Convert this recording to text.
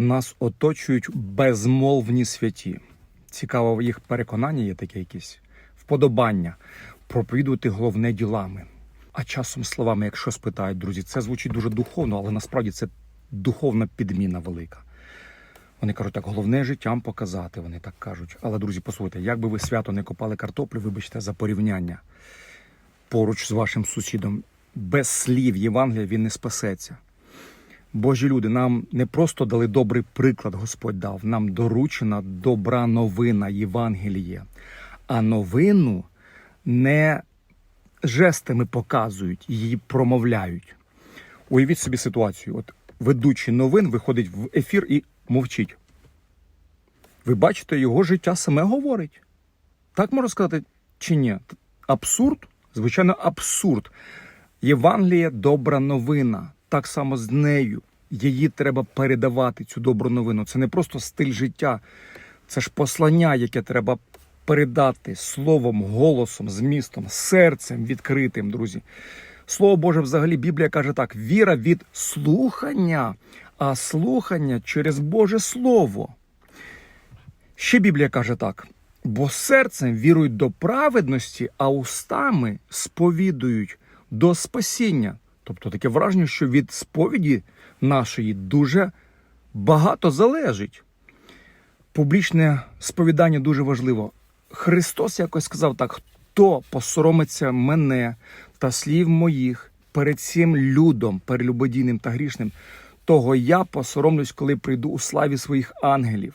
Нас оточують безмовні святі. Цікаво, їх переконання є таке якісь вподобання проповідувати головне ділами. А часом словами, якщо спитають, друзі, це звучить дуже духовно, але насправді це духовна підміна велика. Вони кажуть, так головне життям показати. Вони так кажуть. Але, друзі, послухайте, як би ви свято не копали картоплю, вибачте за порівняння поруч з вашим сусідом, без слів Євангелія він не спасеться. Божі люди, нам не просто дали добрий приклад, Господь дав, нам доручена добра новина Євангеліє. А новину не жестами показують, її промовляють. Уявіть собі ситуацію. От ведучий новин виходить в ефір і мовчить. Ви бачите, його життя саме говорить. Так можна сказати чи ні? Абсурд? Звичайно, абсурд. Євангеліє добра новина. Так само з нею. Її треба передавати, цю добру новину. Це не просто стиль життя, це ж послання, яке треба передати словом, голосом, змістом, серцем відкритим, друзі. Слово Боже, взагалі, Біблія каже так: віра від слухання, а слухання через Боже Слово. Ще Біблія каже так: бо серцем вірують до праведності, а устами сповідують до спасіння. Тобто таке враження, що від сповіді нашої дуже багато залежить. Публічне сповідання дуже важливо. Христос якось сказав так: хто посоромиться мене та слів моїх перед цим людом, перелюбодійним та грішним, того я посоромлюсь, коли прийду у славі своїх ангелів.